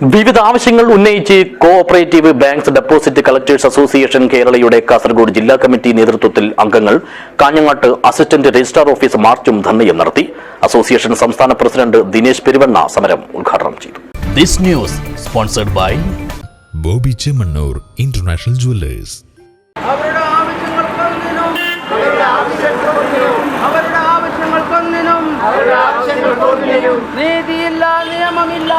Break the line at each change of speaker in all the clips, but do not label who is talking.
വിവിധ ആവശ്യങ്ങൾ ഉന്നയിച്ച് cooperative banks deposit collectors association കേരളയുടെ കാസർഗോഡ് ജില്ലാ കമ്മിറ്റി നേതൃത്വത്തിൽ അംഗങ്ങൾ കാഞ്ഞങ്ങാട്ട് അസിസ്റ്റന്റ് രജിസ്ട്രാർ ഓഫീസ് മാർച്ചും ധർണയും നടത്തി. അസോസിയേഷൻ സംസ്ഥാന പ്രസിഡന്റ് ദിനേശ് പെരുവണ്ണ സമരം ഉദ്ഘാടനം ചെയ്തു.
This news sponsored by
Boby Chemmanur international jewellers
അവരുടെ ആവശ്യങ്ങൾക്കൊന്നിനും അവരുടെ ആവശ്യങ്ങൾക്കൊന്നിനും നീതിയില്ല നിയമമില്ല.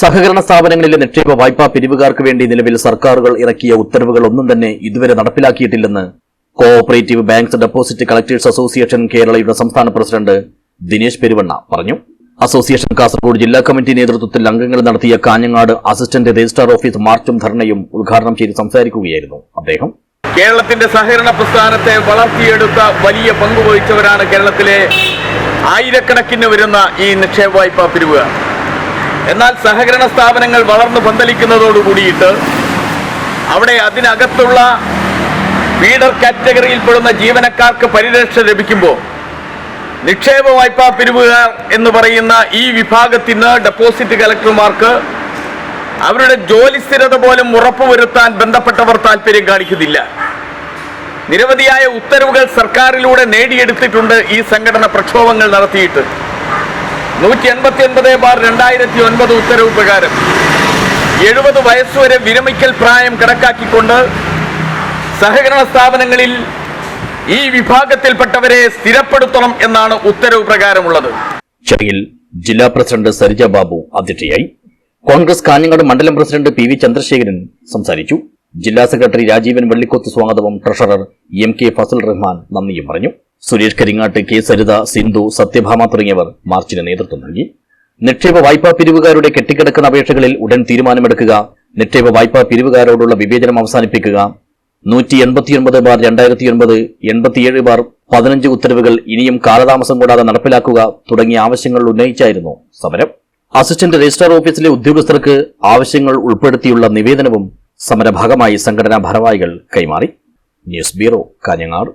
സഹകരണ സ്ഥാപനങ്ങളിലെ നിക്ഷേപ വായ്പാ പിരിവുകാർക്ക് വേണ്ടി നിലവിൽ സർക്കാരുകൾ ഇറക്കിയ ഉത്തരവുകൾ ഒന്നും തന്നെ ഇതുവരെ നടപ്പിലാക്കിയിട്ടില്ലെന്ന് cooperative banks deposit collectors association കേരളയുടെ സംസ്ഥാന പ്രസിഡന്റ് ദിനേശ് പെരുവണ്ണ പറഞ്ഞു. അസോസിയേഷൻ കാസർഗോഡ് ജില്ലാ കമ്മിറ്റി നേതൃത്വത്തിൽ അംഗങ്ങൾ നടത്തിയ കാഞ്ഞങ്ങാട് അസിസ്റ്റന്റ് രജിസ്ട്രാർ ഓഫീസ് മാർച്ചും ധർണയും ഉദ്ഘാടനം ചെയ്ത് സംസാരിക്കുകയായിരുന്നു അദ്ദേഹം.
കേരളത്തിന്റെ സഹകരണ പ്രസ്ഥാനത്തെ വളർത്തിയെടുത്ത വലിയ പങ്ക് വഹിച്ചവരാണ് കേരളത്തിലെ ആയിരക്കണക്കിന് വരുന്ന ഈ നിക്ഷേപ വായ്പാ പിരിവുകാർ. എന്നാൽ സഹകരണ സ്ഥാപനങ്ങൾ വളർന്നു പന്തലിക്കുന്നതോടുകൂടിയിട്ട് അവിടെ അതിനകത്തുള്ള ഫീഡർ കാറ്റഗറിയിൽപ്പെടുന്ന ജീവനക്കാർക്ക് പരിരക്ഷ ലഭിക്കുമ്പോൾ നിക്ഷേപ വായ്പാ പിരിവുകാർ എന്ന് പറയുന്ന ഈ വിഭാഗത്തിന് ഡെപ്പോസിറ്റ് കളക്ടർമാർക്ക് അവരുടെ ജോലി സ്ഥിരത പോലും ഉറപ്പുവരുത്താൻ ബന്ധപ്പെട്ടവർ താല്പര്യം കാണിക്കുന്നില്ല. നിരവധിയായ ഉത്തരവുകൾ സർക്കാരിലൂടെ നേടിയെടുത്തിട്ടുണ്ട് ഈ സംഘടന പ്രക്ഷോഭങ്ങൾ നടത്തിയിട്ട്. നൂറ്റി എൺപത്തി ഒൻപത് ബാർ രണ്ടായിരത്തി ഒൻപത് ഉത്തരവ് പ്രകാരം എഴുപത് വയസ്സുവരെ വിരമിക്കൽ പ്രായം കണക്കാക്കിക്കൊണ്ട് സഹകരണ സ്ഥാപനങ്ങളിൽ ഈ വിഭാഗത്തിൽപ്പെട്ടവരെ സ്ഥിരപ്പെടുത്തണം എന്നാണ് ഉത്തരവ് പ്രകാരമുള്ളത്.
ജില്ലാ പ്രസിഡന്റ് സരിജ ബാബു അധ്യക്ഷയായി കോൺഗ്രസ് കാഞ്ഞങ്ങാട് മണ്ഡലം പ്രസിഡന്റ് പി വി ചന്ദ്രശേഖരൻ സംസാരിച്ചു. ജില്ലാ സെക്രട്ടറി രാജീവൻ വെള്ളിക്കൊത്ത് സ്വാഗതവും treasurer M K Fazal Rahman നന്ദിയും പറഞ്ഞു. സുരേഷ് കരിങ്ങാട്ട് കെ സരിത സിന്ധു സത്യഭാമ തുടങ്ങിയവർ മാർച്ചിന് നേതൃത്വം നൽകി. നിക്ഷേപ വായ്പാ പിരിവുകാരുടെ കെട്ടിക്കിടക്കുന്ന അപേക്ഷകളിൽ ഉടൻ തീരുമാനമെടുക്കുക നിക്ഷേപ വായ്പാ പിരിവുകാരോടുള്ള വിവേചനം അവസാനിപ്പിക്കുക നൂറ്റി എൺപത്തിയൊൻപത് ബാർ രണ്ടായിരത്തി ഒൻപത് എൺപത്തിയേഴ് ബാർ പതിനഞ്ച് ഉത്തരവുകൾ ഇനിയും കാലതാമസം കൂടാതെ നടപ്പിലാക്കുക തുടങ്ങിയ ആവശ്യങ്ങൾ ഉന്നയിച്ചായിരുന്നു സമരം. അസിസ്റ്റന്റ് രജിസ്ട്രാർ ഓഫീസിലെ ഉദ്യോഗസ്ഥർക്ക് ആവശ്യങ്ങൾ ഉൾപ്പെടുത്തിയുള്ള നിവേദനവും സമരഭാഗമായി സംഘടനാ ഭാരവാഹികൾ കൈമാറി. News bureau Kanhangad.